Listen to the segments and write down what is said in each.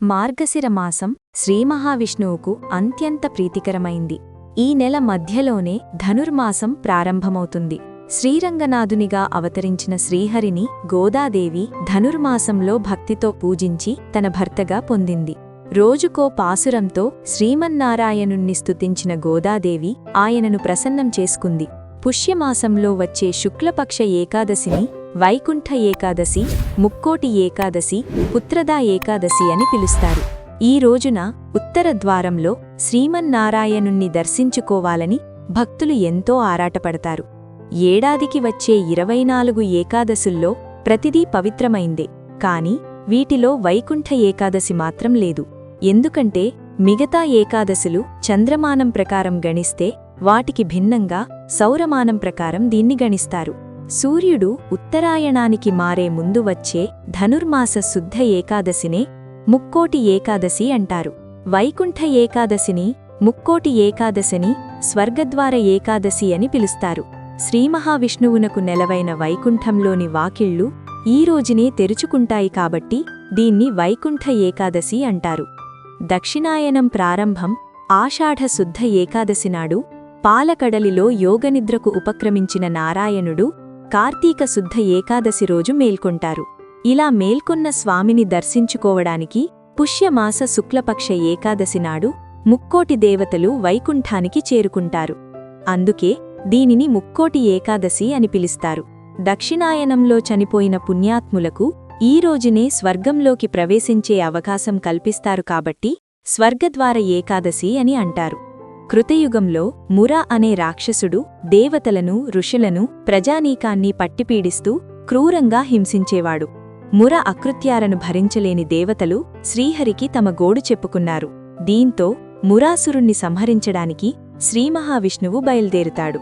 మార్గశిర మాసం శ్రీమహావిష్ణువుకు అత్యంత ప్రీతికరమైంది. ఈ నెల మధ్యలోనే ధనుర్మాసం ప్రారంభమవుతుంది. శ్రీరంగనాథునిగా అవతరించిన శ్రీహరిని గోదాదేవి ధనుర్మాసంలో భక్తితో పూజించి తన భర్తగా పొందింది. రోజుకో పాసురంతో శ్రీమన్నారాయణుణ్ణి స్తుతించిన గోదాదేవి ఆయనను ప్రసన్నం చేసుకుంది. పుష్యమాసంలో వచ్చే శుక్లపక్ష ఏకాదశిని వైకుంఠ ఏకాదశి ముక్కోటి ఏకాదశి పుత్రదా ఏకాదశి అని పిలుస్తారు. ఈ రోజున ఉత్తర ద్వారంలో శ్రీమన్నారాయణుణ్ణి దర్శించుకోవాలని భక్తులు ఎంతో ఆరాటపడతారు. ఏడాదికి వచ్చే ఇరవై నాలుగు ఏకాదశుల్లో ప్రతిదీ పవిత్రమైందే కాని వీటిలో వైకుంఠ ఏకాదశి మాత్రం లేదు. ఎందుకంటే మిగతా ఏకాదశులు చంద్రమానం ప్రకారం గణిస్తే వాటికి భిన్నంగా సౌరమానం ప్రకారం దీన్ని గణిస్తారు. సూర్యుడు ఉత్తరాయణానికి మారే ముందు వచ్చే ధనుర్మాస శుద్ధ ఏకాదశినే ముక్కోటి ఏకాదశి అంటారు. వైకుంఠ ఏకాదశిని ముక్కోటి ఏకాదశిని స్వర్గద్వార ఏకాదశి అని పిలుస్తారు. శ్రీమహావిష్ణువునకు నెలవైన వైకుంఠంలోని వాకిళ్ళు ఈ రోజునే తెరుచుకుంటాయి కాబట్టి దీన్ని వైకుంఠ ఏకాదశి అంటారు. దక్షిణాయనం ప్రారంభం ఆషాఢ శుద్ధ ఏకాదశి నాడు పాలకడలిలో యోగనిద్రకు ఉపక్రమించిన నారాయణుడు కార్తీక శుద్ధ ఏకాదశి రోజు మేల్కొంటారు. ఇలా మేల్కొన్న స్వామిని దర్శించుకోవడానికి పుష్యమాస శుక్లపక్ష ఏకాదశి నాడు ముక్కోటి దేవతలు వైకుంఠానికి చేరుకుంటారు. అందుకే దీనిని ముక్కోటి ఏకాదశి అని పిలుస్తారు. దక్షిణాయనంలో చనిపోయిన పుణ్యాత్ములకు ఈ రోజునే స్వర్గంలోకి ప్రవేశించే అవకాశం కల్పిస్తారు కాబట్టి స్వర్గద్వార ఏకాదశి అని అంటారు. కృతయుగంలో మురా అనే రాక్షసుడు దేవతలను ఋషులను ప్రజానీకాన్ని పట్టిపీడిస్తూ క్రూరంగా హింసించేవాడు. ముర అకృత్యాలను భరించలేని దేవతలు శ్రీహరికి తమ గోడు చెప్పుకున్నారు. దీంతో మురాసురుణ్ణి సంహరించడానికి శ్రీమహావిష్ణువు బయల్దేరుతాడు.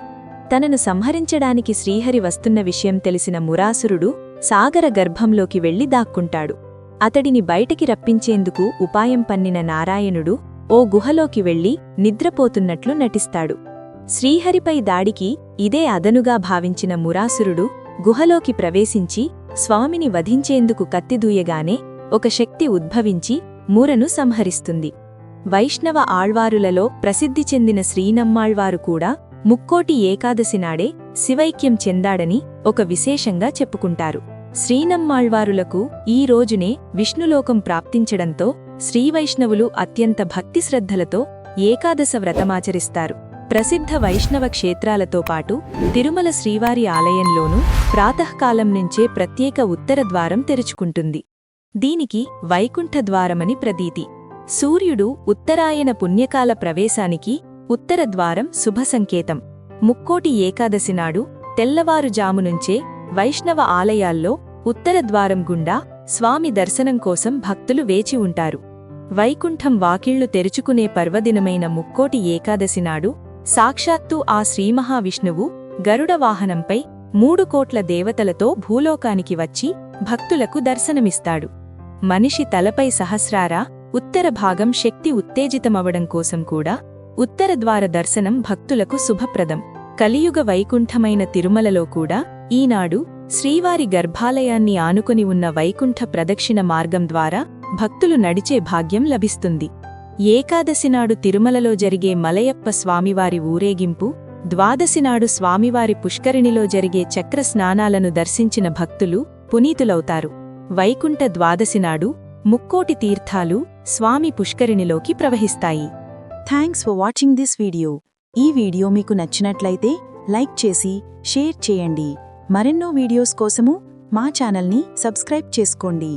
తనను సంహరించడానికి శ్రీహరి వస్తున్న విషయం తెలిసిన మురాసురుడు సాగర గర్భంలోకి వెళ్ళి దాక్కుంటాడు. అతడిని బయటికి రప్పించేందుకు ఉపాయం పన్నిన నారాయణుడు ఓ గుహలోకి వెళ్ళి నిద్రపోతున్నట్లు నటిస్తాడు. శ్రీహరిపై దాడికి ఇదే అదనుగా భావించిన మురాసురుడు గుహలోకి ప్రవేశించి స్వామిని వధించేందుకు కత్తిదూయగానే ఒక శక్తి ఉద్భవించి మూరను సంహరిస్తుంది. వైష్ణవ ఆళ్వారులలో ప్రసిద్ధి చెందిన శ్రీనమ్మాళ్వారు కూడా ముక్కోటి ఏకాదశి నాడే శివైక్యం చెందాడని ఒక విశేషంగా చెప్పుకుంటారు. శ్రీనమ్మాళ్వారులకు ఈ రోజునే విష్ణులోకం ప్రాప్తించడంతో శ్రీవైష్ణవులు అత్యంత భక్తి శ్రద్ధలతో ఏకాదశ వ్రతమాచరిస్తారు. ప్రసిద్ధ వైష్ణవ క్షేత్రాలతో పాటు తిరుమల శ్రీవారి ఆలయంలోనూ ప్రాతకాలం నుంచే ప్రత్యేక ఉత్తర ద్వారం తెరుచుకుంటుంది. దీనికి వైకుంఠ ద్వారమని ప్రతీతి. సూర్యుడు ఉత్తరాయణ పుణ్యకాల ప్రవేశానికి ఉత్తర ద్వారం శుభ సంకేతం. ముక్కోటి ఏకాదశి నాడు తెల్లవారుజామునుంచే వైష్ణవ ఆలయాల్లో ఉత్తర ద్వారం గుండా స్వామి దర్శనం కోసం భక్తులు వేచి ఉంటారు. వైకుంఠం వాకిళ్ళు తెరుచుకునే పర్వదినమైన ముక్కోటి ఏకాదశి నాడు సాక్షాత్తు ఆ శ్రీమహావిష్ణువు గరుడ వాహనంపై మూడు కోట్ల దేవతలతో భూలోకానికి వచ్చి భక్తులకు దర్శనమిస్తాడు. మనిషి తలపై సహస్రారా ఉత్తర భాగం శక్తి ఉత్తేజితమవడం కోసం కూడా ఉత్తర ద్వార దర్శనం భక్తులకు శుభప్రదం. కలియుగ వైకుంఠమైన తిరుమలలో కూడా ఈనాడు శ్రీవారి గర్భాలయాన్ని ఆనుకొని ఉన్న వైకుంఠ ప్రదక్షిణ మార్గం ద్వారా భక్తులు నడిచే భాగ్యం లభిస్తుంది. ఏకాదశినాడు తిరుమలలో జరిగే మలయప్ప స్వామివారి ఊరేగింపు ద్వాదశినాడు స్వామివారి పుష్కరిణిలో జరిగే చక్ర స్నానాలను దర్శించిన భక్తులు పునీతులవుతారు. వైకుంఠ ద్వాదశినాడు ముక్కోటి తీర్థాలు స్వామి పుష్కరిణిలోకి ప్రవహిస్తాయి. Thanks for watching this video ఈ వీడియో మీకు నచ్చినట్లయితే లైక్ చేసి షేర్ చేయండి. మరెన్నో వీడియోస్ కోసము మా ఛానల్ని సబ్స్క్రైబ్ చేసుకోండి.